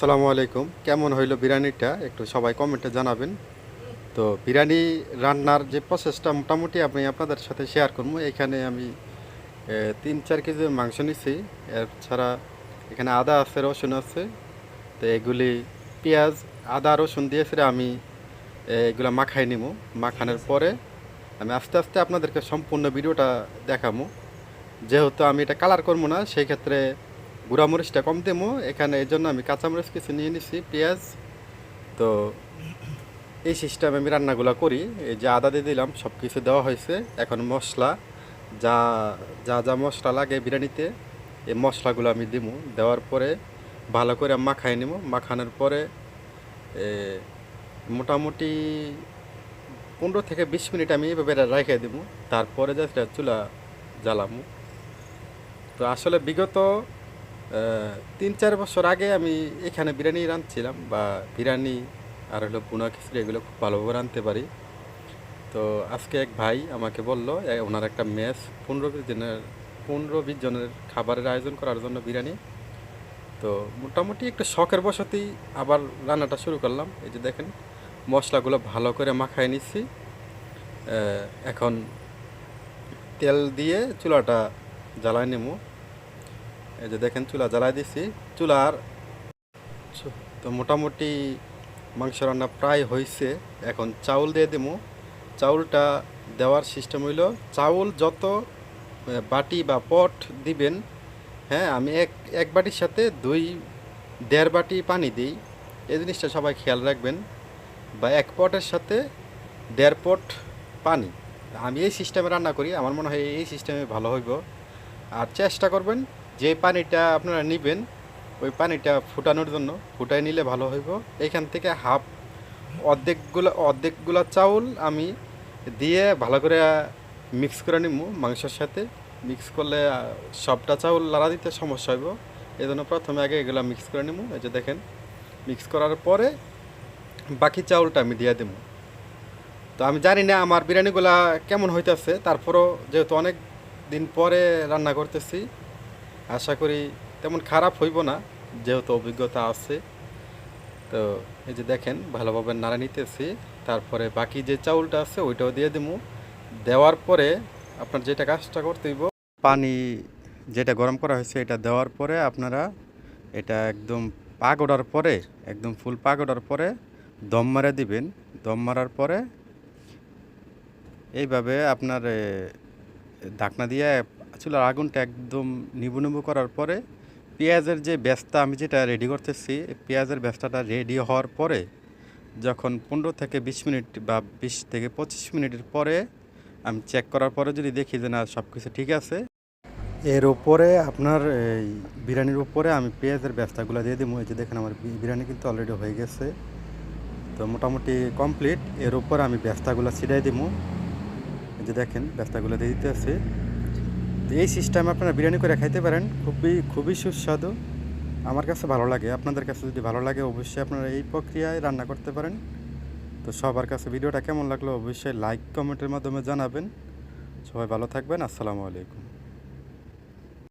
আসসালামু আলাইকুম। কেমন হইল বিরিয়ানিটা? একটু সবাই কমেন্টে জানাবেন। তো বিরিয়ানি রান্নার যে প্রসেসটা মোটামুটি আমি আপনাদের সাথে শেয়ার করব। এখানে আমি তিন চার কেজি মাংস নিছি। এর ছাড়া এখানে আদা আছে, রসুন আছে। তো এগুলি পেঁয়াজ, আদা, রসুন দিয়েছে আমি এগুলা মাখাই নিব। মাখানোর পরে আমি আস্তে আস্তে আপনাদেরকে সম্পূর্ণ ভিডিওটা দেখাবো। যেহেতু আমি এটা কালার করব না, সেই ক্ষেত্রে গুঁড়ামরিচটা কম দেবো। এখানে এই জন্য আমি কাঁচামরিচ কিছু নিয়ে নিছি, পেঁয়াজ। তো এই সিস্টেমে আমি রান্নাগুলো করি। এই যে আদা দিয়ে দিলাম সব কিছু দেওয়া হয়েছে। এখন মশলা, যা যা যা মশলা লাগে বিরিয়ানিতে, এই মশলাগুলো আমি দিব দেওয়ার পরে ভালো করে মাখাই নিব মাখানোর পরে মোটামুটি পনেরো থেকে বিশ মিনিট আমি এভাবে রেখে দেবো তারপরে জাস্ট চুলা জ্বালামো। তো আসলে বিগত তিন চার বছর আগে আমি এখানে বিরিয়ানি রাঁধছিলাম বা বিরিয়ানি আর হলো পুনা খিচুড়ি এগুলো খুব ভালোভাবে রাঁধতে পারি। তো আজকে এক ভাই আমাকে বলল ওনার একটা মেস পনেরো বিশ জনের, পনেরো বিশ জনের খাবারের আয়োজন করার জন্য বিরিয়ানি। তো মোটামুটি একটু শখের বসতেই আবার রান্নাটা শুরু করলাম। এই যে দেখেন, মশলাগুলো ভালো করে মাখায় নিচ্ছি। এখন তেল দিয়ে চুলাটা জ্বালায় নেব। এই যে দেখেন চুলা জ্বালাই দিছি। চুলার তো মোটামুটি মাংস রান্না প্রায় হয়েছে এখন চাউল দিয়ে দেবো চাউলটা দেওয়ার সিস্টেম হইল চাউল যত বাটি বা পট দিবেন হ্যাঁ আমি এক এক বাটির সাথে দুই দেড় বাটি পানি দিই। এই জিনিসটা সবাই খেয়াল রাখবেন। বা এক পটের সাথে দেড় পট পানি। আমি এই সিস্টেমে রান্না করি আমার মনে হয় এই সিস্টেমে ভালো হইব। আর চেষ্টা করবেন যে পানিটা আপনারা নেবেন, ওই পানিটা ফুটানোর জন্য ফুটাই নিলে ভালো হইব। এখান থেকে হাফ অর্ধেকগুলো অর্ধেকগুলো চাউল আমি দিয়ে ভালো করে মিক্স করে নিব মাংসের সাথে। মিক্স করলে সবটা চাউল লাড়া দিতে সমস্যা হইব। এই জন্য প্রথমে আগে এগুলো মিক্স করে নিব। এই যে দেখেন, মিক্স করার পরে বাকি চাউলটা আমি দিয়ে দেবো। তো আমি জানি না আমার বিরিয়ানিগুলা কেমন হইতেছে, তারপরও যেহেতু অনেক দিন পরে রান্না করতেছি আশা করি তেমন খারাপ হইব না, যেহেতু অভিজ্ঞতা আছে। তো এই যে দেখেন, ভালোভাবে নাড়া নিতেছি, তারপরে বাকি যে চাউলটা আছে ওইটাও দিয়ে দেবো দেওয়ার পরে আপনার যেটা কাজটা করতে হইব, পানি যেটা গরম করা হয়েছে এটা দেওয়ার পরে আপনারা এটা একদম পাক ওঠার পরে, একদম ফুল পাক ওঠার পরে দম মারা দিবেন। দম মারার পরে এইভাবে আপনার ঢাকনা দিয়ে চুলার আগুনটা একদম নিবু নিবু করার পরে পেঁয়াজের যে ব্যস্তা, আমি যেটা রেডি করতেছি পেঁয়াজের ব্যস্তাটা রেডি হওয়ার পরে যখন পনেরো থেকে বিশ মিনিট বা বিশ থেকে পঁচিশ মিনিটের পরে আমি চেক করার পরে যদি দেখি যে না সব কিছু ঠিক আছে, এর উপরে আপনার এই বিরিয়ানির উপরে আমি পেঁয়াজের ব্যস্তাগুলো দিয়ে দিব। এই যে দেখেন আমার বিরিয়ানি কিন্তু অলরেডি হয়ে গেছে। তো মোটামুটি কমপ্লিট এর উপরে আমি ব্যস্তাগুলো ছিটাই দিব। এই যে দেখেন, ব্যস্তাগুলো দিয়ে দিতে আছে তো এই সিস্টেমে আপনারা বিরিয়ানি করে খাইতে পারেন। খুবই খুবই সুস্বাদু। আমার কাছে ভালো লাগে। আপনাদের কাছে যদি ভালো লাগে, অবশ্যই আপনারা এই প্রক্রিয়ায় রান্না করতে পারেন। তো সবার কাছে ভিডিওটা কেমন লাগল, অবশ্যই লাইক কমেন্টের মাধ্যমে জানাবেন। সবাই ভালো থাকবেন। আসসালামু আলাইকুম।